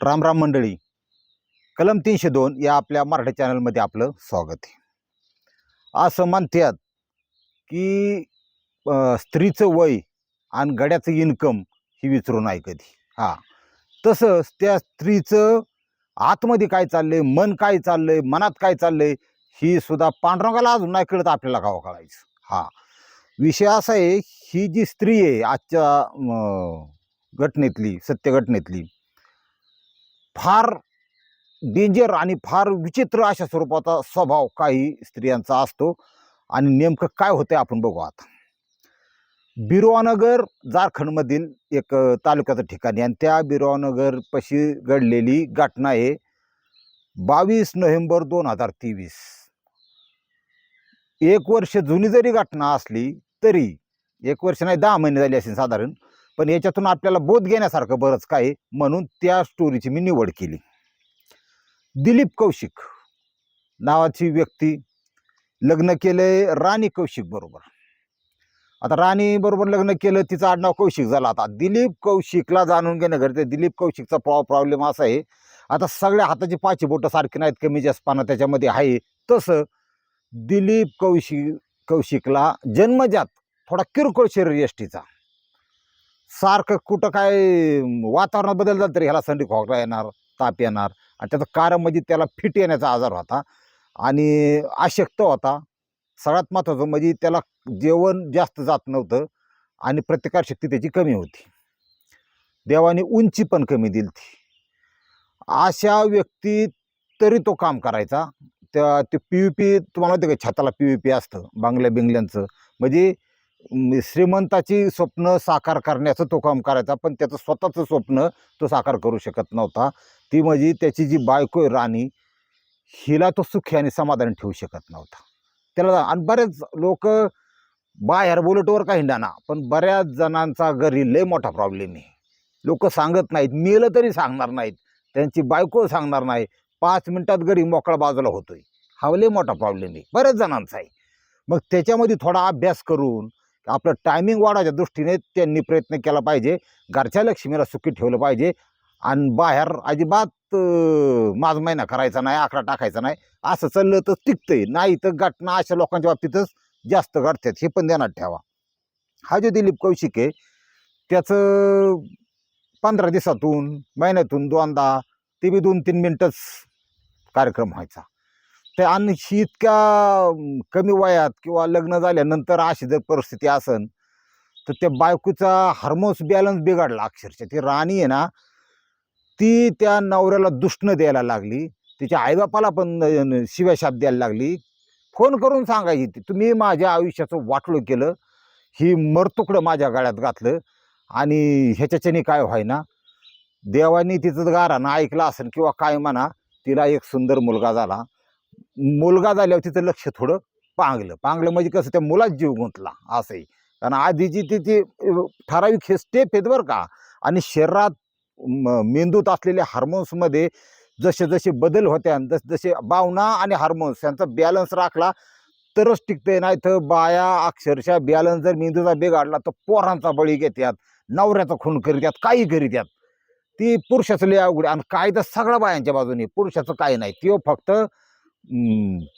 राम राम मंडळी. कलम तीनशे दोन या आपल्या मराठी चॅनलमध्ये आपलं स्वागत आहे. असं म्हणतात की स्त्रीचं वय आणि गड्याचं इन्कम ही विचारू नाही कधी. हां. तसंच त्या स्त्रीचं आतमध्ये काय चाललंय मन काय चाललंय मनात काय चाललंय ही सुद्धा पांडुरंगाला अजून नाही कळत आपल्याला गावा कळायचं हां. विषय असा आहे ही जी स्त्री आहे आजच्या घटनेतली सत्य घटनेतली फार डेंजर आणि फार विचित्र अशा स्वरूपाचा स्वभाव काही स्त्रियांचा असतो. आणि नेमकं काय होतं आपण बघू आता. बिरवानगर झारखंडमधील एक तालुक्याचं तालुक्याचं ठिकाणी आणि त्या बिरवानगर पशी घडलेली घटना आहे. बावीस नोव्हेंबर दोन हजार तेवीस. एक वर्ष जुनी जरी घटना असली तरी एक वर्ष नाही दहा महिने झाली असेल साधारण. पण याच्यातून आपल्याला बोध घेण्यासारखं बरंच काय म्हणून त्या स्टोरीची मी निवड केली. दिलीप कौशिक नावाची व्यक्ती लग्न केलंय राणी कौशिक बरोबर. आता राणी बरोबर लग्न केलं तिचं आडनाव कौशिक झालं. आता दिलीप कौशिकला जाणून घेणं गरजेचं दिलीप कौशिकचा प्रॉ प्रॉब्लेम असा आहे. आता सगळ्या हाताची पाची बोटं सारखी नाहीत कमी जास्तपणा त्याच्यामध्ये आहे. तसं दिलीप कौशिक कौशिकला जन्मजात थोडा किरकोळ शरीर यष्टीचा. सारखं कुठं काय वातावरणात बदल झालं तरी ह्याला संडी खोकला येणार ताप येणार. आणि त्याचं कारण म्हणजे त्याला फिट येण्याचा आजार होता. आणि अशक्त होता. सगळ्यात महत्त्वाचं म्हणजे त्याला जेवण जास्त जात नव्हतं. आणि प्रतिकारशक्ती त्याची कमी होती. देवाने उंची पण कमी दिली ती अशा व्यक्ती तरी तो काम करायचा. त्या ते पी यू पी तुम्हाला माहिती आहे का छताला पी यू पी असतं. बांगल्या बिंगल्यांचं म्हणजे श्रीमंताची स्वप्न साकार करण्याचं तो काम करायचा पण त्याचं स्वतःचं स्वप्न तो साकार करू शकत नव्हता. ती म्हणजे त्याची जी बायको आहे राणी हिला तो सुखी आणि समाधानी ठेवू शकत नव्हता. त्याला आणि बरेच लोक बाहेर बुलेटवर काही ना पण बऱ्याच जणांचा घरी लय मोठा प्रॉब्लेम आहे. लोक सांगत नाहीत मेलं तरी सांगणार नाहीत त्यांची बायको सांगणार नाही. पाच मिनटात घरी मोकळा बाजूला होतोय. हा लय मोठा प्रॉब्लेम आहे. बऱ्याच जणांचा आहे. मग त्याच्यामध्ये थोडा अभ्यास करून आपलं टायमिंग वाढवायच्या दृष्टीने त्यांनी प्रयत्न केला पाहिजे. घरच्या लक्ष्मीला सुखी ठेवलं पाहिजे. आणि बाहेर अजिबात माझ महिना करायचा नाही आकडा टाकायचा नाही. असं चाललं तर टिकतंय. नाही तर घटना अशा लोकांच्या बाबतीतच जास्त घडतात हे पण ध्यानात ठेवा. हा जो दिलीप कौशिक आहे त्याचं पंधरा दिवसातून महिन्यातून दोनदा ते बी दोन तीन मिनटंच कार्यक्रम व्हायचा. ते आणि ही इतक्या कमी वयात किंवा लग्न झाल्यानंतर अशी जर परिस्थिती असन तर त्या बायकोचा हार्मोन्स बॅलन्स बिघडला अक्षरशः. ती राणी आहे ना ती त्या नवऱ्याला दुष्ण द्यायला लागली. तिच्या आईबापाला पण शिव्याशाप द्यायला लागली. फोन करून सांगायची ती तुम्ही माझ्या आयुष्याचं वाटलो केलं. ही मरतुकडं माझ्या गळ्यात घातलं आणि ह्याच्याच्याने काय व्हायना? देवानी तिचं गारानं ऐकलं असेल किंवा काय म्हणा तिला एक सुंदर मुलगा झाला. मुलगा झाल्यावर तिचं लक्ष थोडं पांगलं. पांगलं म्हणजे कसं त्या मुलात जीव गुंतला असंही. कारण आधीची ती ती ठराविक हे स्टेप आहेत बरं का आणि शरीरात मेंदूत असलेल्या हार्मोन्समध्ये जसे जसे बदल होते आणि जस जसे भावना आणि हार्मोन्स यांचा बॅलन्स राखला तरच टिकते नाही तर बाया अक्षरशः बॅलन्स जर मेंदूचा बिघाडला तर पोरांचा बळी घेतात नवऱ्याचा खून करीत्यात काही करीत्यात. ती पुरुषाचं लय अवघड आणि कायदा सगळ्या बायांच्या बाजूने पुरुषाचं काही नाही. तो फक्त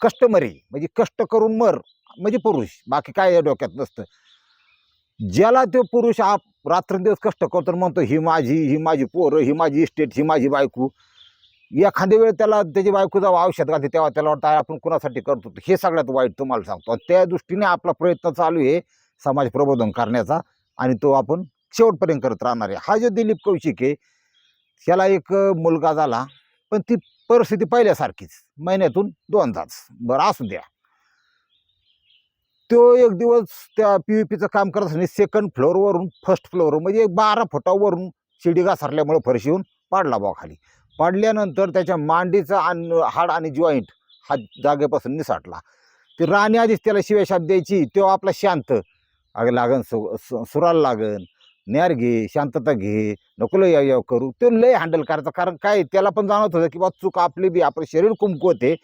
कष्टमरी म्हणजे कष्ट करून मर म्हणजे पुरुष बाकी काय या डोक्यात नसतं. ज्याला तो पुरुष आप रात्रंदिवस कष्ट करतो म्हणतो ही माझी ही माझी पोरं ही माझी इस्टेट ही माझी बायको. एखाद्या वेळ त्याला त्याची बायको जेव्हा औषध घालते तेव्हा त्याला वाटतं आपण कुणासाठी करतो हे सगळ्यात वाईट तुम्हाला सांगतो. त्या दृष्टीने आपला प्रयत्न चालू आहे समाज प्रबोधन करण्याचा. आणि तो आपण शेवटपर्यंत करत राहणार आहे. हा जो दिलीप कौशिक आहे त्याला एक मुलगा झाला. पण ती परिस्थिती पहिल्यासारखीच. महिन्यातून दोनदाच बरं असू द्या. तो एक दिवस त्या पी यू पीचं काम करत असताना सेकंड फ्लोअरवरून फर्स्ट फ्लोअर म्हणजे एक बारा फुटावरून शिडी घासरल्यामुळे फरशी येऊन पाडला बा खाली. पाडल्यानंतर त्याच्या मांडीचा आणि हाड आणि जॉईंट हा जागेपासून निसाटला. ती राणी आधीच त्याला शिव्याशाप द्यायची. तो आपला शांत. अगं लागन सु- सुराला लागन. न्यार घे शांतता घे नको लय याव करू. तो लय हँडल करायचा. कारण काय त्याला पण जाणवत होतं की बा चूक आपली बी आपलं शरीर कुंकवते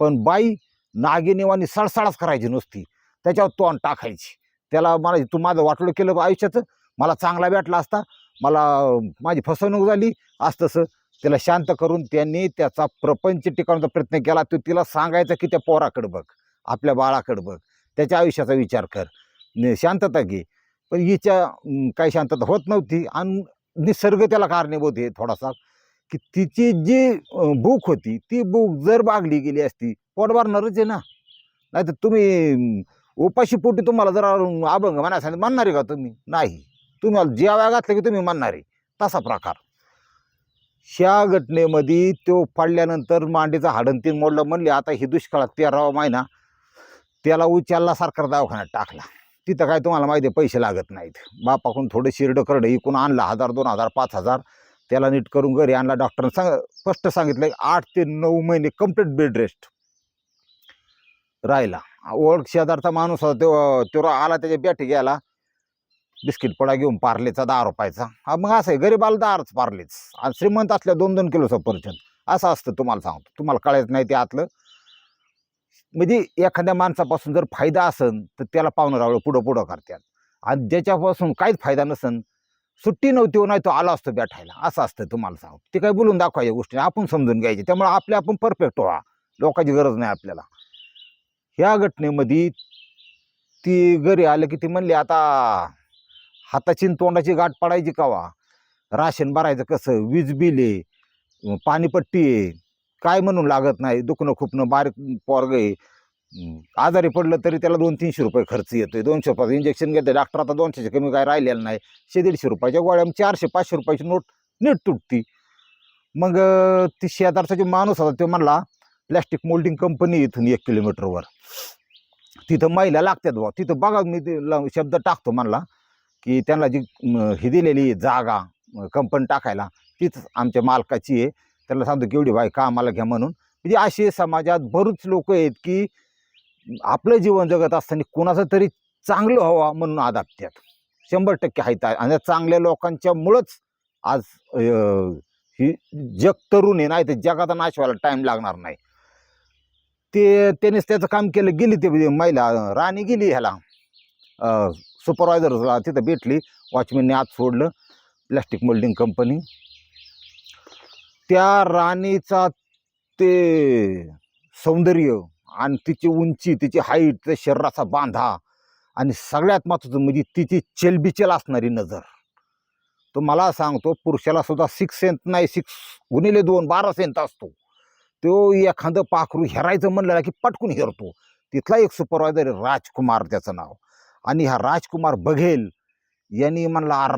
पण बाई नागिनेवानी सडसडाच करायची नुसती. त्याच्यावर तोंड टाकायची. त्याला मला तू माझं वाटलं केलं बा आयुष्याचं. मला चांगला भेटला असता. मला माझी फसवणूक झाली असं तसं. तिला शांत करून त्यांनी त्याचा प्रपंच टिकवण्याचा प्रयत्न केला. तो तिला सांगायचा की त्या पोराकडं बघ. आपल्या बाळाकडं बघ. त्याच्या आयुष्याचा विचार कर. शांतता घे. पण हिच्या काही शांतता होत नव्हती आणि निसर्ग त्याला कारणीभूत आहे थोडासा की तिची जी भूक होती ती भूक जर बागली गेली असती पोट भरणारच आहे ना. नाही तर तुम्ही उपाशी पोटी तुम्हाला जर अभंग म्हणायला सांगितलं म्हणणार आहे का तुम्ही? नाही. तुम्हाला जेव्हा घातलं की तुम्ही मानणार आहे तसा प्रकार. ह्या घटनेमध्ये तो पडल्यानंतर मांडीचा हाडण तीन मोडलं म्हणले आता ही दुष्काळात तेरावा महिना. त्याला उचलला सरकार दवाखान्यात टाकला. तिथं काय तुम्हाला माहिती आहे पैसे लागत नाहीत. बापाकडून थोडं शिरडं करडं इकून आणलं हजार दोन हजार पाच हजार. त्याला नीट करून घरी आणला डॉक्टरनं सांग स्पष्ट सांगितलं आठ ते नऊ महिने कंप्लीट बेड रेस्ट राहिला. ओळख शेजारचा माणूस होता तो तो आला त्याच्या बॅटी गेला बिस्किट पडा घेऊन पार्लेचा दहा रुपयाचा. हा मग असं आहे गरीबाला दहाच पार्लेच. आणि श्रीमंत असल्या दोन दोन किलोचा सफरचंद. असं असतं तुम्हाला सांगतो. तुम्हाला कळायचं नाही ते आतलं. म्हणजे एखाद्या माणसापासून जर फायदा असन तर त्याला पाहुणं रावळं पुढं पुढं करतात. आणि ज्याच्यापासून काहीच फायदा नसन सुट्टी नव्हती हो नाही तो आला असतो बॅठायला असं असतं तुम्हाला सांगतो ते काही बोलून दाखवायच्या गोष्टी आपण समजून घ्यायचे. त्यामुळे आपले आपण परफेक्ट व्हा. लोकांची गरज नाही आपल्याला. ह्या घटनेमध्ये ती घरी आलं की ती म्हणली आता हाताची तोंडाची गाठ पडायची कावा? राशन भरायचं कसं? वीज बिल आहे पाणीपट्टी आहे. काय म्हणून लागत नाही दुखणं खुपणं बारीक पोरग आहे. आजारी पडलं तरी त्याला दोन तीनशे रुपये खर्च येतोय दोनशे रुपयाचं इंजेक्शन घेते डॉक्टर आता दोनशेचे कमी काय राहिलेलं नाही. शे दीडशे रुपयाच्या गोळ्या चारशे पाचशे रुपयाची नोट नीट तुटती. मग ती शेजारचा जो माणूस होता तो म्हणला प्लॅस्टिक मोल्डिंग कंपनी इथून एक किलोमीटरवर तिथं महिला लागतात बुवा. तिथं बघा मी ते शब्द टाकतो म्हणला की त्यांना जी ही दिलेली आहे जागा कंपनी टाकायला तीच आमच्या मालकाची आहे. त्याला सांगतो की एवढी का कामाला घ्या म्हणून. म्हणजे असे समाजात भरूच लोक आहेत की आपलं जीवन जगत असताना कोणाचं तरी चांगलं व्हावा म्हणून आदाबतात शंभर टक्के आहेत. आणि या चांगल्या लोकांच्यामुळंच आज ही जग तरुण आहे. नाही तर जगाचा नाश व्हायला टाईम लागणार नाही. ते त्यानेच त्याचं काम केलं. गेली ते म्हणजे महिला राणी गेली ह्याला. सुपरवायझरला तिथं भेटली. वॉचमॅनने आत सोडलं. प्लॅस्टिक मोल्डिंग कंपनी त्या राणीचा ते सौंदर्य आणि तिची उंची तिची हाईट त्या शरीराचा बांधा आणि सगळ्यात महत्त्वाचं म्हणजे तिची चेलबिचेल असणारी नजर. तो मला सांगतो पुरुषाला सुद्धा सिक्स सेंट नाही सिक्स गुणिले दोन बारा सेंट असतो. तो एखादं पाखरू हेरायचं म्हणलं की पटकून हेरतो. तिथला एक सुपरवायझर राजकुमार त्याचं नाव. आणि हा राजकुमार बघेल यांनी म्हणला अर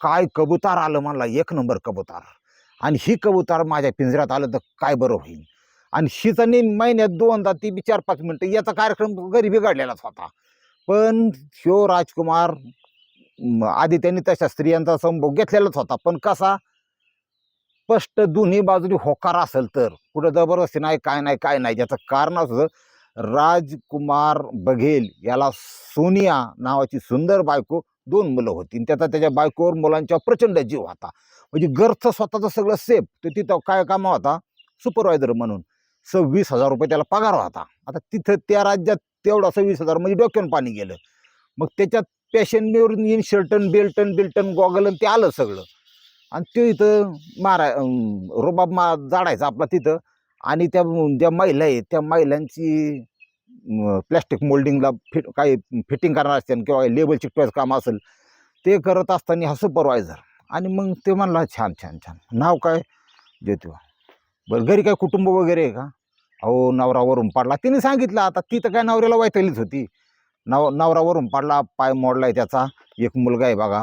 काय कबुतार आलं? म्हणला एक नंबर कबुतार. आणि ही कबुतर माझ्या पिंजऱ्यात आलं तर काय बरं होईल? आणि हीच आणि महिन्यात दोनदा ती बी चार पाच मिनटं याचा कार्यक्रम घरी बिघडलेलाच होता. पण शिव राजकुमार आधी त्यांनी तशा स्त्रियांचा संभोग घेतलेलाच होता. पण कसा? स्पष्ट दोन्ही बाजूनी होकार असेल तर. कुठं जबरदस्ती नाही काय नाही काय नाही. याचं कारण असं राजकुमार बघेल याला सोनिया नावाची सुंदर बायको दोन मुलं होती. त्याचा त्याच्या बायकोवर मुलांच्या प्रचंड जीव होता. म्हणजे गर्थ स्वतःचं सगळं सेफ तर तिथं काय कामा होता? सुपरवायझर म्हणून. सव्वीस हजार रुपये त्याला पगार होता. आता तिथं त्या राज्यात तेवढा सव्वीस हजार म्हणजे डोक्यावर पाणी गेलं. मग त्याच्यात पॅशन इन शर्टन बेल्टन बिल्टन गॉगल ते आलं सगळं. आणि ते इथं मारा रोबाब मा जाडायचा आपला तिथं. आणि त्या ज्या महिला आहेत त्या महिलांची प्लॅस्टिक मोल्डिंगला फिट काही फिटिंग करणार असते किंवा लेबल चिकटवायचं काम असेल ते करत असताना हा सुपरवायझर आणि मग ते म्हणला छान छान छान. नाव काय? ज्योतिबा बरं घरी काय कुटुंब वगैरे आहे का? अहो नवरावरून पाडला पडला. तिने सांगितलं आता ती तर काय नवऱ्याला वैतलीच होती. नव नवरावरून पाडला पडला पाय आहे त्याचा. एक मुलगा आहे बघा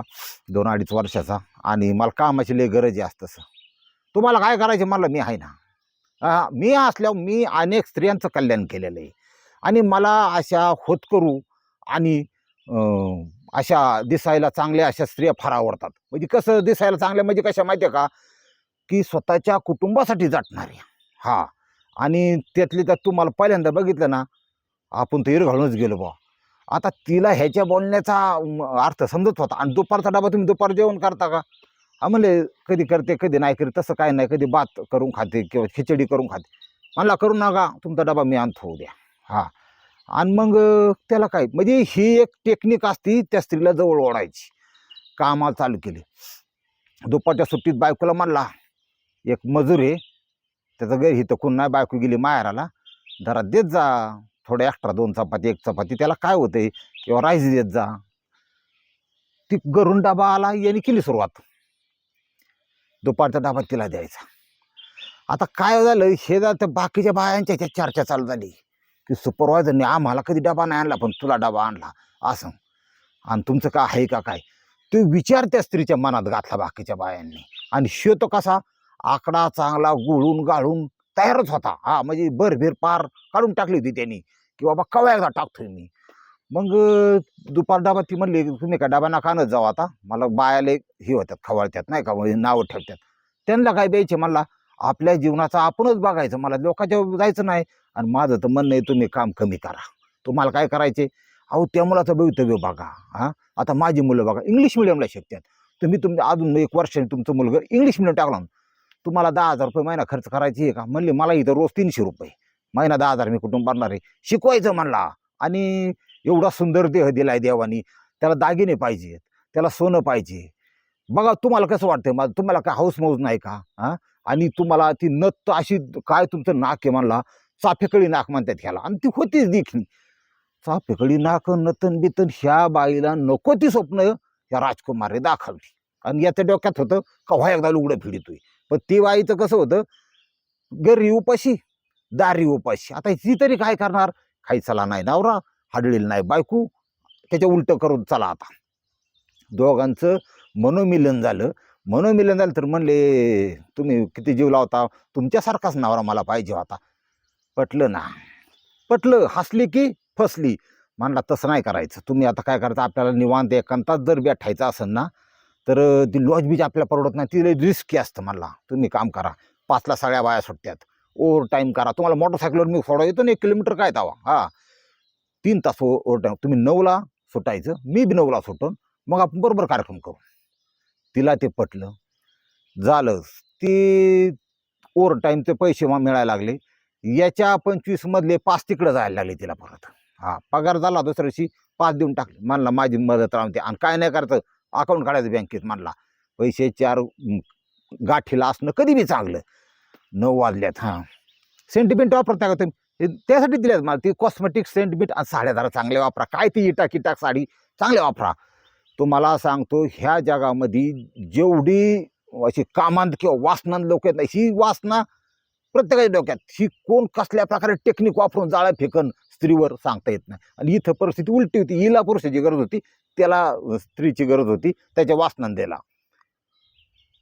दोन अडीच वर्षाचा. आणि मला कामाची लय गरज आहे असतंसं तुम्हाला काय करायचं? मला मी आहे ना. मी असल्यावर मी अनेक स्त्रियांचं कल्याण केलेलं आहे. आणि मला अशा होतकरू आणि अशा दिसायला चांगल्या अशा स्त्रिया फार आवडतात. म्हणजे कसं दिसायला चांगल्या म्हणजे कशा माहिती आहे का? की स्वतःच्या कुटुंबासाठी जाटणाऱ्या हा. आणि त्यातली त्यात तुम्हाला पहिल्यांदा बघितलं ना आपण तर घालूनच गेलो बा आता तिला ह्याच्या बोलण्याचा अर्थ समजत होता. आणि दुपारचा डबा तुम्ही दुपार जेवण करता का? म्हणले कधी करते कधी नाही करते तसं काय नाही. कधी भात करून खाते किंवा खिचडी करून खाते. म्हणला करू नका. तुमचा डबा मी आणतो उद्या. हां. आणि मग त्याला काय? म्हणजे ही एक टेक्निक असती त्या स्त्रीला जवळ ओढायची. कामाला चालू केली. दुपारच्या सुट्टीत बायकोला म्हणला एक मजूर आहे त्याचं घरी हिथं कोण नाही बायको गेली माहेराला जरा देत जा थोडं एक्स्ट्रा दोन चपाती एक चपाती त्याला काय होतंय? किंवा राईस देत जा. ती घरून डबा आला याने केली सुरुवात. दुपारचा डबा तिला द्यायचा. आता काय झालं हे जर त्या बाकीच्या बायांच्या ह्याच्यात चर्चा चालू झाली. की सुपरवायझरने आम्हाला कधी डबा नाही आणला पण तुला डबा आणला. असं. आणि तुमचं काय आहे का काय? तो विचार त्या स्त्रीच्या मनात घातला बाकीच्या बायांनी. आणि शिव तो कसा? आकडा चांगला गुळून गाळून तयारच होता. हा म्हणजे भरभीर पार काढून टाकली होती त्यांनी. की बाबा कवा एकदा टाकतोय मी. मग दुपार डबा ती म्हणली तुम्ही का डबा नाकानच जाऊ आता. मला बायाले हे होत्यात खवळत्यात नाही का? म्हणजे नावं ठेवतात. त्यांना काय द्यायचे मला आपल्या जीवनाचा आपणच बघायचं. मला लोकांच्या जायचं नाही. आणि माझं तर म्हणणं आहे तुम्ही काम कमी करा. तुम्हाला काय करायचे अहो त्या मुलाचं भवितव्य बघा हां? आता माझी मुलं बघा इंग्लिश मिडियमला शिकतात. तुम्ही तुम अजून एक वर्षाने तुमचं मुलगा इंग्लिश मिडियम टाकला ना, तुम्हाला दहा हजार रुपये महिना खर्च करायची आहे का? म्हणले मला इथं रोज तीनशे रुपये. महिना दहा हजार मी कुठून भरणार आहे. शिकवायचं म्हणला. आणि एवढा सुंदर देह दिलाय देवानी. त्याला दागिने पाहिजेत. त्याला सोनं पाहिजे. बघा तुम्हाला कसं वाटतं मा तुम्हाला काय हाऊस मौज नाही का? हां? आणि तुम्हाला ती नत अशी काय तुमचं नाक आहे म्हणला? चाफेकळी नाक म्हणतात ह्याला. आणि ती होतीच देखणी. चाफेकळी नाक नतन बितन ह्या बाईला नको ती स्वप्न ह्या राजकुमारी दाखवली. आणि याच्या डोक्यात होतं कव्हा एकदा लुगडं फिडितोय. पण ती बाईचं कसं होतं गरी उपाशी दारी उपाशी. आता ती तरी काय करणार? खायचाला नाही नवरा हाडळील नाही बायको त्याच्या उलटं करून चला आता. दोघांचं मनोमिलन झालं. मनोमिलन झालं तर म्हणले तुम्ही किती जीव लावता? तुमच्यासारखाच नवरा मला पाहिजे होता. पटलं ना. पटलं हसली की फसली. म्हणला तसं नाही करायचं. तुम्ही आता काय करायचं आपल्याला निवांत एकांतात जर भेटायचं असेल ना तर ती लॉज बीज आपल्याला परवडत नाही. ती रिस्की असतं म्हणला. तुम्ही काम करा. पाचला सगळ्या बाया सुटत्यात. ओव्हर टाईम करा. तुम्हाला मोटरसायकलवर मी सोडा येतो ना एक किलोमीटर काय तावा? हा. तीन तास ओव्हर टाईम तुम्ही नऊला सुटायचं. मी बी नऊला सुटून. मग आपण बरोबर कार्यक्रम करू. तिला ते पटलं. झालं. ती ओव्हर टाईमचे पैसे मग मिळायला लागले. याच्या पंचवीसमधले पाच तिकडं जायला लागले तिला परत. हा पगार झाला दुसऱ्या दिवशी पाच देऊन टाकले. म्हणला माझी मदत राहते आणि काय नाही करायचं अकाउंट काढायचं बँकेत म्हणला. पैसे चार गाठीला असणं कधी बी चांगलं. नऊ वाजल्यात हां. सेंटिमेंट वापरता का तुम्ही? त्यासाठी दिल्यात मला. ती कॉस्मेटिक सेंटिमेंट आणि साड्या जरा चांगल्या वापरा. काय ती इटा किटाक साडी? चांगल्या वापरा. तुम्हाला सांगतो ह्या जगामध्ये जेवढी अशी कामांत किंवा वासनांत लोक आहेत ना ही वासना प्रत्येकाच्या डोक्यात. ही कोण कसल्या प्रकारे टेक्निक वापरून जाळ्या फेकन स्त्रीवर सांगता येत नाही. आणि इथं परिस्थिती उलटी होती. हिला पुरुषाची गरज होती. त्याला स्त्रीची गरज होती. त्याच्या वासनान द्यायला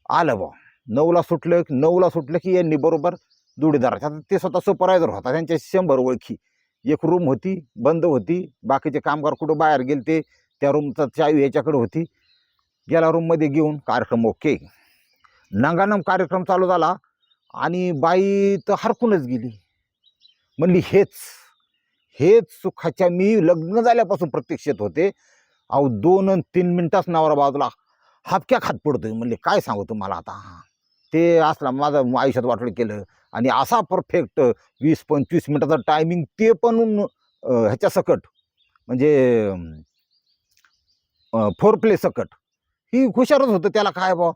आलं बा नऊला सुटलं की नऊला सुटलं की यांनी बरोबर जोडीदाराच्या आता ते स्वतः सुपरवायझर होता. त्यांच्या शंभर ओळखी. एक रूम होती बंद होती. बाकीचे कामगार कुठं बाहेर गेले ते त्या रूमचा चावी याच्याकडे होती. गेला रूममध्ये घेऊन कार्यक्रम ओके नंगानम कार्यक्रम चालू झाला. आणि बाई तर हरकूनच गेली. म्हणली हेच हेच सुखाच्या मी लग्न झाल्यापासून प्रतीक्षेत होते. अहो दोन आणि तीन मिनटाच नवरा बाजूला हापक्या खात पडतोय. म्हणले काय सांगू तुम्हाला आता? ते असला माझं आयुष्यात वाटलं केलं आणि असा परफेक्ट वीस पंचवीस मिनटाचा टायमिंग ते पण ह्याच्या सकट म्हणजे फोर प्ले सकट. ही हुशारच होतं त्याला काय बा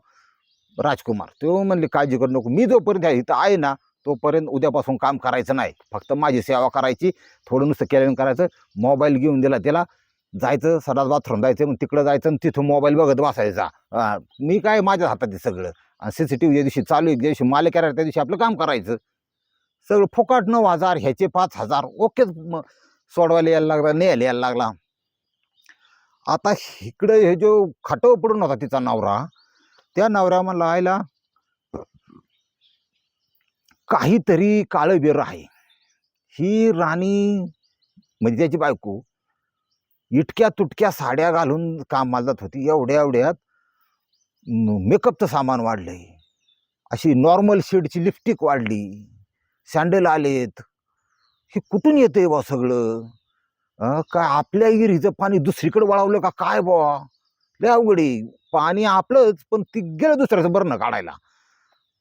राजकुमार. तो म्हणले काळजी करू नको. मी जोपर्यंत इथं आहे ना तोपर्यंत उद्यापासून काम करायचं नाही. फक्त माझी सेवा करायची थोडं नुसतं केल्यानं करायचं. मोबाईल घेऊन दिला त्याला. जायचं सदाच बाथरूम जायचं मग तिकडं जायचं आणि तिथं मोबाईल बघत बसायचा. मी काय माझ्या हातात आहे सगळं. आणि सी सी टी व्ही ज्या दिवशी चालू आहे ज्या दिवशी मालिक करायला त्या दिवशी आपलं काम करायचं. सगळं फुकाट नऊ हजार ह्याचे पाच हजार. ओकेच मग सोडवायला यायला लागला न्यायला यायला लागला. आता इकडं हे जो खाटव पडून होता तिचा नवरा त्या नवऱ्या म्हणला आयला काहीतरी काळं बेर आहे. ही राणी म्हणजे त्याची बायको इटक्या तुटक्या साड्या घालून कामाला जात होती. एवढ्या एवढ्यात मेकअपचं सामान वाढलंय. अशी नॉर्मल शेडची लिपस्टिक वाढली. सँडल आलेत. हे कुठून येतंय बा सगळं? काय आपल्या विहिरीचं पाणी दुसरीकडे वळवलं का? काय बा? लय अवघड आहे. पाणी आपलंच पण ती गेलं दुसऱ्याचं बरणं काढायला.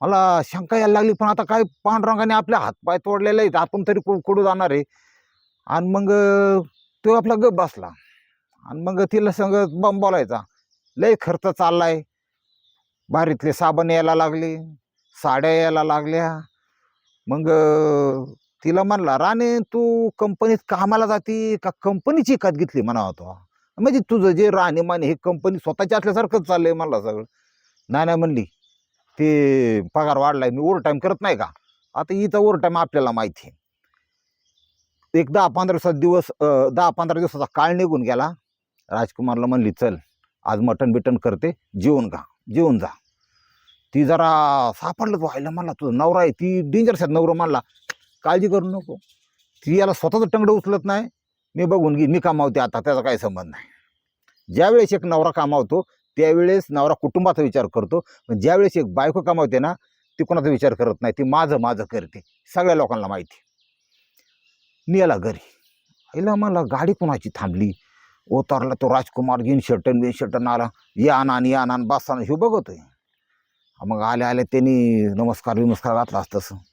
मला शंका यायला लागली पण आता काय पांडुरंगाने आपल्या हातपाय तोडलेले आहेत आपण तरी कु जाणार आहे? आणि मग तो आपला गप बसला. आणि मग तिला संग बंब बोलायचा. लय खर्च चाललाय. बारीतले साबण यायला लागले साड्या यायला लागल्या. मग तिला म्हणला राणे तू कंपनीत कामाला जाती का कंपनीची एकात घेतली? म्हणा होतो म्हणजे तुझं जे राहणीमान माने हे कंपनी स्वतःची असल्यासारखंच चाललंय मला सगळं. नाही नाही म्हणली ते पगार वाढलाय मी ओव्हरटाईम करत नाही का? आता इथं ओव्हरटाईम आपल्याला माहिती आहे एक दहा पंधरा सात दिवस दहा पंधरा दिवसाचा काळ निघून गेला. राजकुमारला म्हणली चल आज मटण बिटन करते जेवून का जेवून जा. ती जरा सापडलं व्हायला म्हणला तुझं नवरा आहे ती डेंजरस आहेत नवरा म्हणला. काळजी करू नको. ती याला स्वतःचं टंगडं उचलत नाही. मी बघून घे मी कामावते आता त्याचा काही संबंध नाही. ज्यावेळेस एक नवरा कामावतो त्यावेळेस नवरा कुटुंबाचा विचार करतो. पण ज्यावेळेस एक बायको कामावते ना ती कोणाचा विचार करत नाही ती माझं माझं करते सगळ्या लोकांना माहिती. मी याला घरी. आईला मला गाडी कोणाची थांबली? ओतारला तो राजकुमार जीन शर्टन बिन शर्टन आला. ये आना ये आना आणा हे बघतोय. मग आले आले त्यांनी नमस्कार विमस्कार घातला असं म्हणलं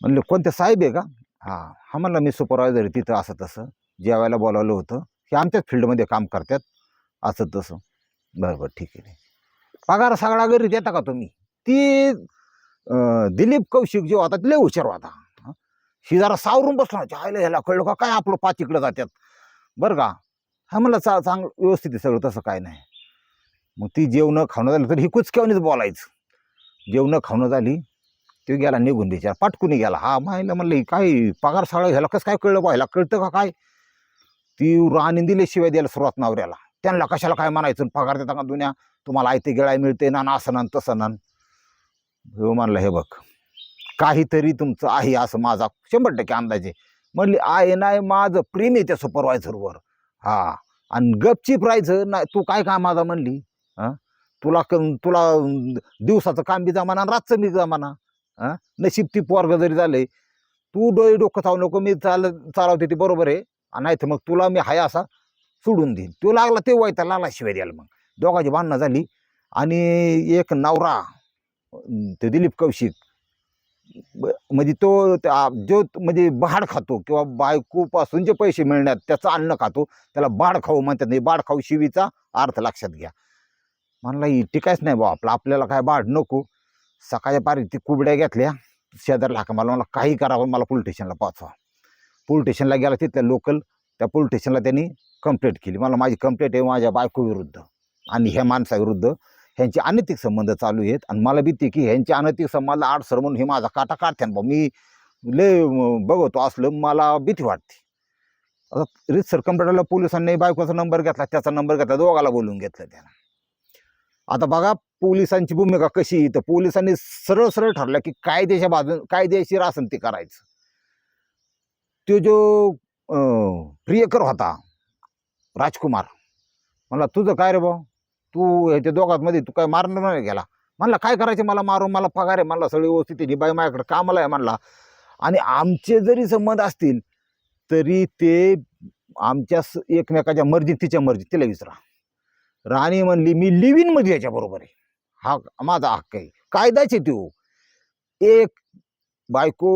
म्हणले कोणते साहेब आहे का? हां हा म्हणला मी सुपरवायझर तिथं असं तसं. जेवायला बोलावलं होतं. हे आमच्याच फील्डमध्ये काम करतात. असं तसं. बरं बरं ठीक आहे. पगार सगळा घरी देता का तुम्ही? ती अं, दिलीप कौशिक जो होता लय हुशार होता. हं. ही जरा सावरून बसला जायला ह्याला कळलं का? काय आपलं पाच इकडं जातात बरं का? हा म्हणलं चा चांगलं व्यवस्थित आहे सगळं तसं काय नाही. मग ती जेवणं खावणं झालं तर ही कुचक्यावणीच बोलायचं. जेवणं खावणं झाली. तो गेला निघून द्यायच्या पाटकुनी गेला. हा माहिला म्हणलं काय पगार सगळं ह्याला कसं काय कळलं पाहिला कळतं का काय? ती राणी दिल्याशिवाय द्यायला सुरुवात नवऱ्याला. त्यांना कशाला काय म्हणायचं? पगार देता का दुनिया? तुम्हाला आयते गेळाय मिळते ना असं ना न तसं ना. हो म्हणलं हे बघ काहीतरी तुमचं आहे असं माझा शंभर टक्के अंदाज. आहे म्हणली आहे नाही माझं प्रेम आहे त्या सुपरवायझरवर हा. आणि गपचीप राहायचं नाही तू काय काम माझा म्हणली? हां? तुला क तुला दिवसाचं काम बी जमाना आणि रातचं बी जमाना. हां? नशीब ती पोरग जरी झालंय तू डोळे डोकं चावू नको मी चाल चालवते ती बरोबर आहे. नाही तर मग तुला मी हाय असा सोडून देईन. तो लागला ते वाईटा लागला शिवाय द्यायला मग. दोघांची भांडणं झाली आणि एक नवरा ते दिलीप कौशिक म्हणजे तो त्या- जो म्हणजे बाड खातो किंवा बायकोपासून जे पैसे मिळण्यात त्याचं अन्न खातो त्याला बाड खाऊ म्हणतात. म्हणजे नाही बाड खाऊ शिवीचा अर्थ लक्षात घ्या. म्हणला ही कायच नाही बा आपलं आपल्याला काय बाड नको. सकाळच्या पारी ती कुबड्या घेतल्या शेजारला हाका हो, मला मला काही करावं मला पोलीस स्टेशनला पोचवा पोलीस स्टेशनला गेला तिथल्या लोकल त्या पोलीस स्टेशनला त्यांनी कंप्लेंट केली. मला माझी कंप्लेंट आहे माझ्या बायकोविरुद्ध आणि ह्या माणसाविरुद्ध ह्यांचे अनैतिक संबंध चालू आहेत आणि मला भीती की ह्यांचे अनैतिक संबंध आडसर म्हणून हे माझा काटा काढते बा. मी लय बघतो असलं मला भीती वाटते. आता रितसर कंप्लेंटला पोलिसांनी बायकोचा नंबर घेतला त्याचा नंबर घेतला दोघाला बोलून घेतलं त्यानं. आता बघा पोलिसांची भूमिका कशी आहे, तर पोलिसांनी सरळ सरळ ठरलं की कायद्याच्या बाजून कायदेशीर असेल ते करायचं. तो जो प्रियकर होता राजकुमार म्हणला तुझं काय रे भाऊ? तू ह्याच्या दोघांमध्ये तू काय मारणार नाही गेला म्हणला काय करायचं? मला मारून मला पगार आहे. म्हणला सगळी व्यवस्थित आहे. बाई माझ्याकडे कामाला आहे. म्हणला आणि आमचे जरी संबंध असतील तरी ते आमच्या स- एकमेकाच्या मर्जी तिच्या मर्जी तिला विसरा. राणी म्हणली मी लिव्हिनमध्ये याच्या याच्याबरोबर आहे. हा माझा हक्क आहे. कायदाच तो. एक बायको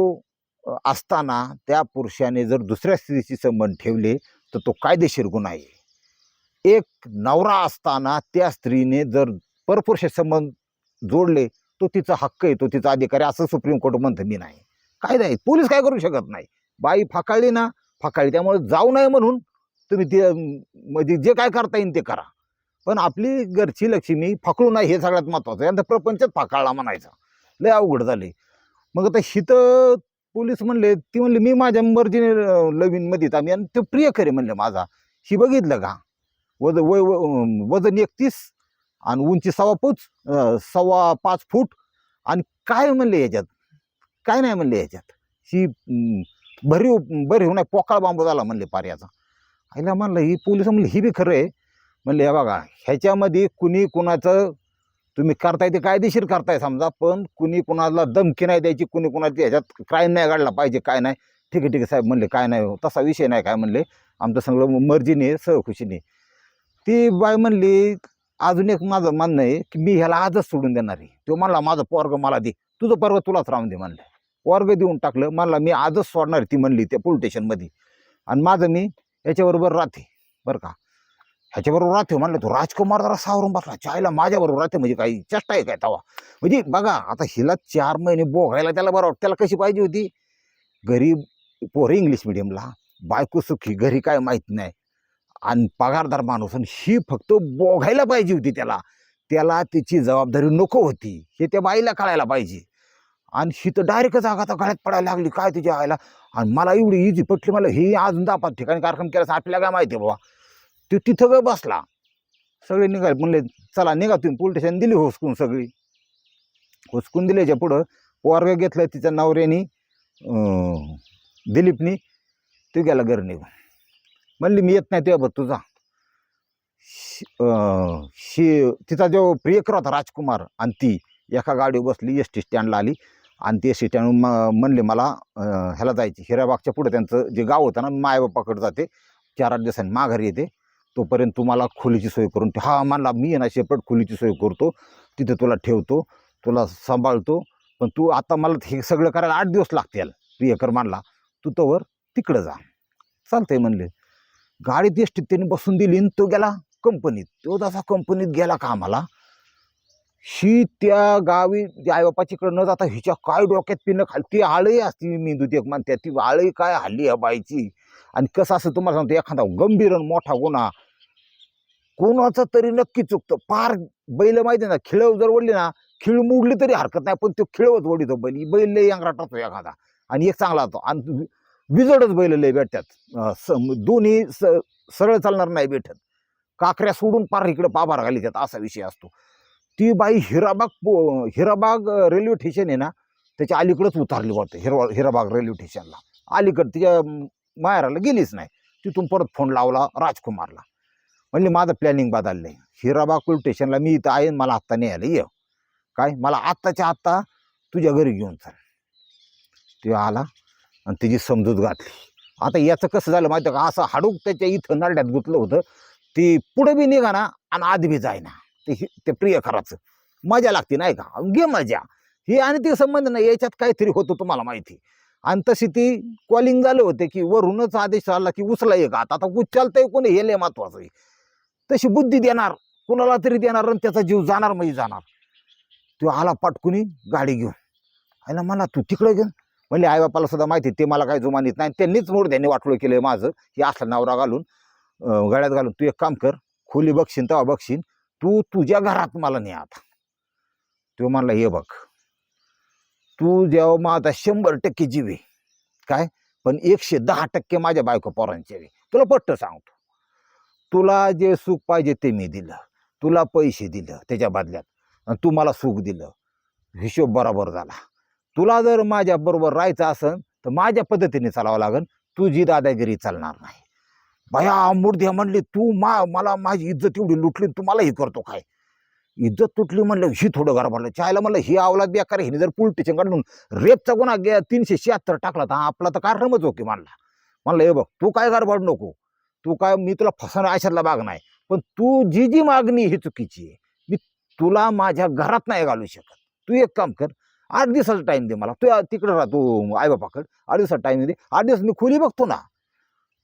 असताना त्या पुरुषाने जर दुसऱ्या स्त्रीशी संबंध ठेवले तर तो कायदेशीर गुन्हा आहे. एक नवरा असताना त्या स्त्रीने जर परपुरुष संबंध जोडले तो तिचा हक्क आहे तो तिचा अधिकार आहे असं सुप्रीम कोर्ट म्हणतं मी नाही. कायदा आहे. पोलीस काय करू शकत नाही. बाई फाकाळली ना फाकाळली त्यामुळे जाऊ नये म्हणून तुम्ही ते म्हणजे जे काय करता येईल ते करा. पण आपली घरची लक्ष्मी फाकळू नाही हे सगळ्यात महत्त्वाचं आहे. आणि प्रपंचच फाकाळला म्हणायचा. लय अवघड झाली मग आता हिथं पोलीस म्हणले ती म्हणली मी माझ्या मर्जीने लवीनमध्ये आम्ही आणि ते प्रिय खरे म्हणले माझा. ही बघितलं का? वज वय व- वजन एकतीस आणि उंची सव्वा पूच सव्वा पाच फूट आणि काय म्हणले याच्यात? काय नाही म्हणले याच्यात. ही भरीव भरीव नाही पोकाळ बांबू झाला म्हणले पाऱ्याचा आईला म्हणलं ही पोलीस म्हणले ही बी खरं आहे. म्हणले हे बघा ह्याच्यामध्ये कुणी कुणाचं तुम्ही करताय ते कायदेशीर करताय समजा पण कुणी कुणाला धमकी नाही द्यायची कुणी कुणाची ह्याच्यात क्राईम नाही घडला पाहिजे काय नाही. ठीक आहे ठीक आहे साहेब म्हणले काय नाही हो, तसा विषय नाही काय म्हणले आमचं सगळं मर्जीने सहखुशीने ती बाय म्हणली अजून एक माझं म्हणणं आहे की मी ह्याला आजच सोडून देणार आहे. तो म्हणला माझं पोरग मला दे तुझं पर्व तुलाच राहून दे म्हणलं. पोरग देऊन टाकलं म्हणला मी आजच सोडणार ती म्हणली त्या पोलीस स्टेशनमध्ये. आणि माझं मी याच्याबरोबर राहते बरं का. ह्याच्याबरोबर राहते हो, म्हणलं तो. राजकुमार जरा सावरून बसला. चायला माझ्याबरोबर राहते म्हणजे काही चेष्टा आहे काय तवा म्हणजे बघा आता हिला चार महिने बोगायला त्याला बरं वाटतं. त्याला कशी पाहिजे होती? गरीब पोरं इंग्लिश मिडियमला बायको सुखी घरी काय माहीत नाही. आणि पगारदार माणूस. आणि ही फक्त बोघायला पाहिजे होती त्याला. त्याला तिची जबाबदारी नको होती. हे त्या बाईला कळायला पाहिजे. आणि ही तर डायरेक्टच आघात गळ्यात पडायला लागली. काय तिच्या आईला? आणि मला एवढी इझी पटली. मला हे अजून दापात ठिकाणी कार्यक्रम केला आपल्याला काय माहिती आहे बाबा? तो तिथं ग बसला. सगळे निघाले. म्हणले चला निघा तुम्ही. पोलीस स्टेशन दिली हुसकून सगळी. हुसकून दिल्याच्या पुढं पोरग घेतलं तिच्या नवऱ्यानी दिलीपनी. तो गेला घर निघून. म्हणली मी येत नाही तुझ्या तुझा शी- तिचा जो प्रियकर होता राजकुमार आणि ती एका गाडीवर बसली एस टी स्टँडला आली. आणि ते एस टी स्टँड म्हणले मला ह्याला जायचे हिराबागच्या पुढं त्यांचं जे गाव होतं ना मायबापाकडे जाते. चार आठ दिवसांनी माघारी येते. तोपर्यंत तुम्हाला खोलीची सोय करून ठेव. हा मानला मी ना शेपट खोलीची सोय करतो. तिथे तुला ठेवतो तुला सांभाळतो. पण तू आता मला हे सगळं करायला आठ दिवस लागतील प्रियकर मानला. तू तोवर तिकडं जा. चालतंय म्हणले. गाडीत एसटीत त्यांनी बसून दिली आणि तो गेला कंपनीत. तो जसा कंपनीत गेला कामाला ही त्या गावी आईबापाचीकडे न जाता हिच्या काय डोक्यात पिणं खाली ती आळही असती मेंदूत एक मानते ती आळही काय हल्ली या बाईची? आणि कसं असं तुम्हाला सांगतो एखादा गंभीर आणि मोठा गुन्हा कोणाचं तरी नक्की चुकतं. फार बैल माहिती आहे ना खिळव जर ओढली ना खिळ मोडली तरी हरकत नाही पण तो खिळवत ओढितो बैल बैल लय अंगराट होतो एखादा. आणि एक चांगला होतो. आणि विजडच बैल लय भेटतात दोन्ही स सरळ चालणार नाही भेटत काकऱ्या सोडून पार इकडे पाभार घाली त्यात असा विषय असतो. ती बाई हिराबाग पो- हिराबाग रेल्वे स्टेशन आहे ना त्याच्या अलीकडंच उतारली वाटते हिरवा हिराबाग रेल्वे स्टेशनला. अलीकडे तिच्या माहेराला गेलीच नाही. तिथून परत फोन लावला राजकुमारला. म्हणले माझं प्लॅनिंग बदललं आहे हिराबाग पोलीस स्टेशनला मी इथं आहे मला आत्ता नाही आलं ये. काय? मला आत्ताच्या आत्ता तुझ्या घरी घेऊन चाल. ते आला आणि तिची समजूत घातली आता याचं कसं झालं माहिती का? असं हाडूक त्याच्या इथं नरड्यात गुतलं होतं. ते पुढे बी निघाना आणि आधी बी जायना ते ते प्रिय खराचं. मजा लागते नाही का? घे मजा. हे आणि ते संबंध नाही. याच्यात काहीतरी होतं तुम्हाला माहिती. आणि तशी ती कॉलिंग झाले होते की वरूनच आदेश आला की उचला एक आता आता उचलता कोणी? हे लय महत्वाचं आहे. तशी बुद्धी देणार कुणाला तरी देणार आणि त्याचा जीव जाणार म्हणजे जाणार. तो आला पाटकुनी गाडी घेऊन. आहे ना मला तू तिकडे घेऊन म्हणले आईबापाला सुद्धा माहिती आहे, ते मला काही जुमानीत नाही. त्यांनीच मोड त्यांनी वाटलं केलं माझं हे असं नवरा घालून गळ्यात घालून. तू एक काम कर खोली बघशील तेव्हा बघशीन. तू तुझ्या घरात मला नाही आता. तो म्हणला हे बघ तू जेव्हा माझा शंभर टक्के जीव आहे काय? पण एकशे दहा टक्के माझ्या बायको पोरांचे तुला पट्ट सांगतो. तुला जे सुख पाहिजे ते मी दिलं. तुला पैसे दिलं त्याच्या बदल्यात. आणि तू मला सुख दिलं. हिशोब बरोबर झाला. तुला जर माझ्याबरोबर राहायचं असेल तर माझ्या पद्धतीने चालावं लागेल तुझी दादागिरी चालणार नाही. भया मूर्ध्या म्हणली तू मा मला माझी इज्जत एवढी लुटली तू मला हे करतो काय? इज्जत तुटली म्हणलं ही थोडं गरबाडलं चायला म्हणलं ही आवला बेकार हिने जर पोलीस काढून रेपचा गुन्हा गे तीनशे शहात्तर टाकला तर आपला तर कार्यक्रमच ओके मानला. म्हणलं हे बघ तू काय गरबड नको. तू काय मी तुला फसवणं आशातला भाग नाही. पण तू जी जी मागणी ही चुकीची आहे मी तुला माझ्या घरात नाही घालू शकत. तू एक काम कर आठ दिवसाचा टाइम दे मला. तू तिकडे राहतो आईबापाकडे. आठ दिवसाचा टाईम दे. आठ दिवस मी खोली बघतो ना.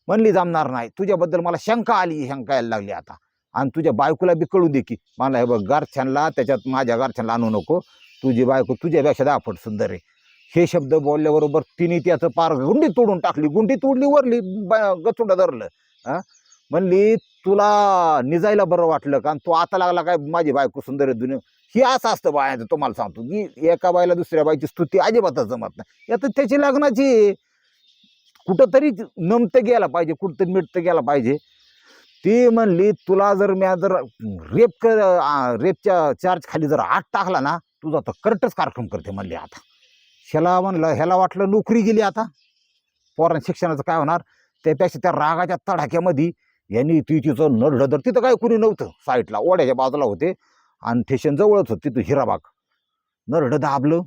म्हणली जमणार नाही. तुझ्याबद्दल मला शंका आली शंका यायला लागली आता. आणि तुझ्या बायकोला बी कळू दे की मला हे बघ गारछानला त्याच्यात माझ्या गारछानला आणू नको. तुझी बायको तुझ्यापेक्षा दाफट सुंदर आहे. हे शब्द बोलल्याबरोबर तिने त्याचं पार गुंडी तोडून टाकली. गुंडी तोडली वरली गचुंडा धरलं. हा? म्हणली तुला निजायला बरं वाटलं का? तू आता लागला काय माझी बायको सुंदर आहे दुनिया. हे असं असतं बायाचं तुम्हाला सांगतो. की एका बायला दुसऱ्या बाईची स्तुती अजिबातच जमत नाही. यात त्याची लग्नाची. कुठंतरी नमतं गेला पाहिजे कुठंतरी मिटतं गेला पाहिजे. ती म्हणली तुला जर मी जर रेप कर रेपच्या चार्ज खाली जर आठ टाकला ना तुझा तर करटच कार्यक्रम करते म्हणली आता. ह्याला म्हणलं ह्याला वाटलं नोकरी गेली आता. पोरांना शिक्षणाचं काय होणार? त्यापेक्षा त्या रागाच्या तडाख्यामध्ये यांनी ती तिचं तर तिथं काय कुणी नव्हतं. साईडला ओढ्याच्या बाजूला होते. आणि ठेशन जवळच होतं तिथं हिराबाग. नरडं दाबलं.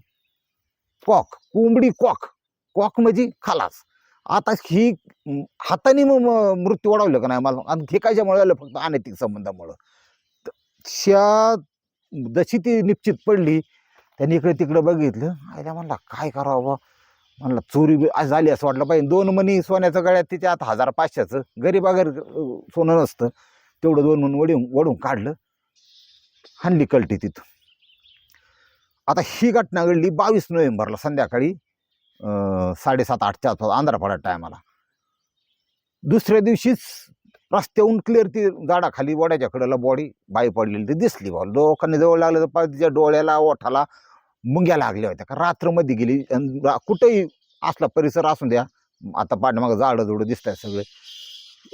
कॉक कोंबडी कॉक. कॉक म्हणजे खालास. आता ही हाताने मग म- मृत्यू ओढावलं का नाही मला आणि हे कायच्यामुळे आलं? फक्त अनैतिक संबंधामुळं. त- त्या जशी ती निश्चित पडली त्यांनी इकडे तिकडे बघितलं. आयला म्हणला काय करावं बा म्हणलं चोरी आज झाली असं वाटलं पाहिजे. दोन मणी सोन्याचं गळ्यात तिच्या आता हजार पाचशेचं गरीबागर सोनं नसतं. तेवढं दोन म्हणून वडून वडून काढलं. हाणली कलटी तिथं. आता ही घटना घडली बावीस नोव्हेंबरला संध्याकाळी साडेसात आठच्या आसपास आंध्रापाडा टायमाला. दुसऱ्या दिवशीच रस्त्याहून क्लिअर ती झाडाखाली वड्याच्याकडेला बॉडी बाई पडलेली ती दिसली बॉल लोकांनी जवळ लागलं तर तिच्या डोळ्याला ओठाला मुंग्या लागल्या होत्या. का रात्रमध्ये गेली अन रा- कुठेही असला परिसर असून द्या आता पाठीमागं झाडं झुडं दिसत आहेत सगळे.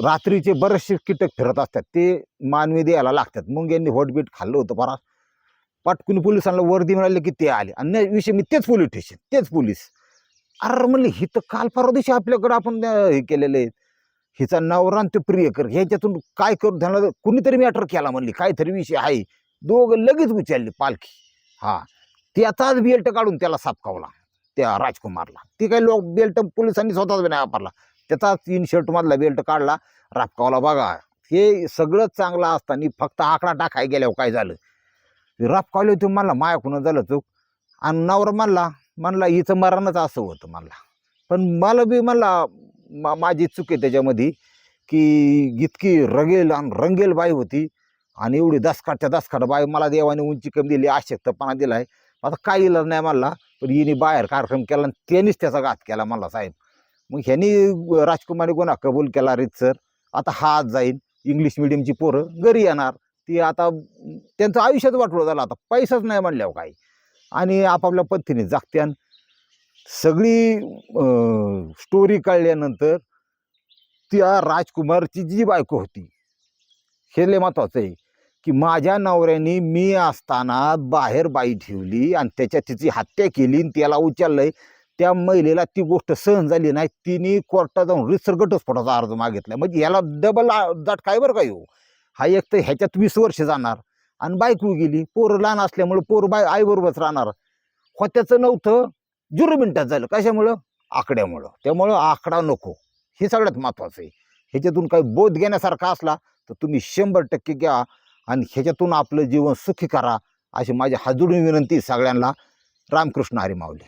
रात्रीचे बरेचसे कीटक फिरत असतात. ते मानवी द्यायला लागतात. मुंग्यांनी होटबीट खाल्लं होतं परा. पटकून पोलिसांना वर्दी मिळाली की ते आले. आणि नाही विषय मी तेच पोलीस स्टेशन तेच पोलीस. अरे म्हणले ही तर काल परवा दिवशी आपल्याकडं आपण हे केलेले आहेत हिचा नवरान ते प्रियकर ह्याच्यातून काय करू? त्यांना कुणीतरी मॅटर केला म्हणली. काहीतरी विषय आहे. दोघं लगेच उचलली पालखी. हां. त्याचाच बेल्ट काढून त्याला सापकावला त्या राजकुमारला. ती काही लोक बेल्ट पोलिसांनी स्वतःच बी नाही वापरला. त्याचाच तीन शर्टमधला बेल्ट काढला रापकावला बघा हे सगळं चांगलं असताना फक्त आकडा टाकाय गेल्यावर काय झालं? रापकावले होते म्हणला मायाकून झालं चूक. आणि नवरा म्हणला म्हणला हिचं मरणच असं होतं म्हणला. पण मला बी म्हणला मा माझी चूक आहे त्याच्यामध्ये की इतकी रगेल आणि रंगेल बाई होती आणि एवढी दसकाटच्या दसकाट बाई मला देवाने उंची कमी दिली आशक्तपणा दिलाय. आता काही इलाज नाही मला पण हिने बाहेर कार्यक्रम केला आणि त्यांनीच त्याचा घात केला मला साहेब. मग ह्यांनी राजकुमारी गुन्हा कबूल केला सर. आता हा आज जाईल इंग्लिश मिडियमची पोरं घरी येणार. ती आता त्यांचं आयुष्यात वाटलं झालं. आता पैसाच नाही म्हणल्यावर काही. आणि आपापल्या पद्धतीने जागत्यान सगळी स्टोरी कळल्यानंतर त्या राजकुमारची जी बायको होती हे लय महत्त्वाचं आहे. की माझ्या नवऱ्याने मी असताना बाहेर बाई ठेवली आणि त्याच्या तिची हत्या केली आणि त्याला उचललंय. त्या महिलेला ती गोष्ट सहन झाली नाही. तिने कोर्टात जाऊन रिसर घटस्फोटाचा अर्ज मागितला. म्हणजे याला डबल जाट काय बरं का येऊ हा एक तर ह्याच्यात वीस वर्ष जाणार आणि बायको गेली. पोरं लहान असल्यामुळं पोर बाय आईबरोबरच राहणार. होत्याचं नव्हतं. जुरू मिनिटात झालं. कशामुळं? आकड्यामुळं. त्यामुळं आकडा नको. हे सगळ्यात महत्त्वाचं आहे. ह्याच्यातून काही बोध घेण्यासारखा असला तर तुम्ही शंभर टक्के घ्या. आणि ह्याच्यातून आपलं जीवन सुखी करा अशी माझी हात विनंती सगळ्यांना. रामकृष्ण हरी माऊली.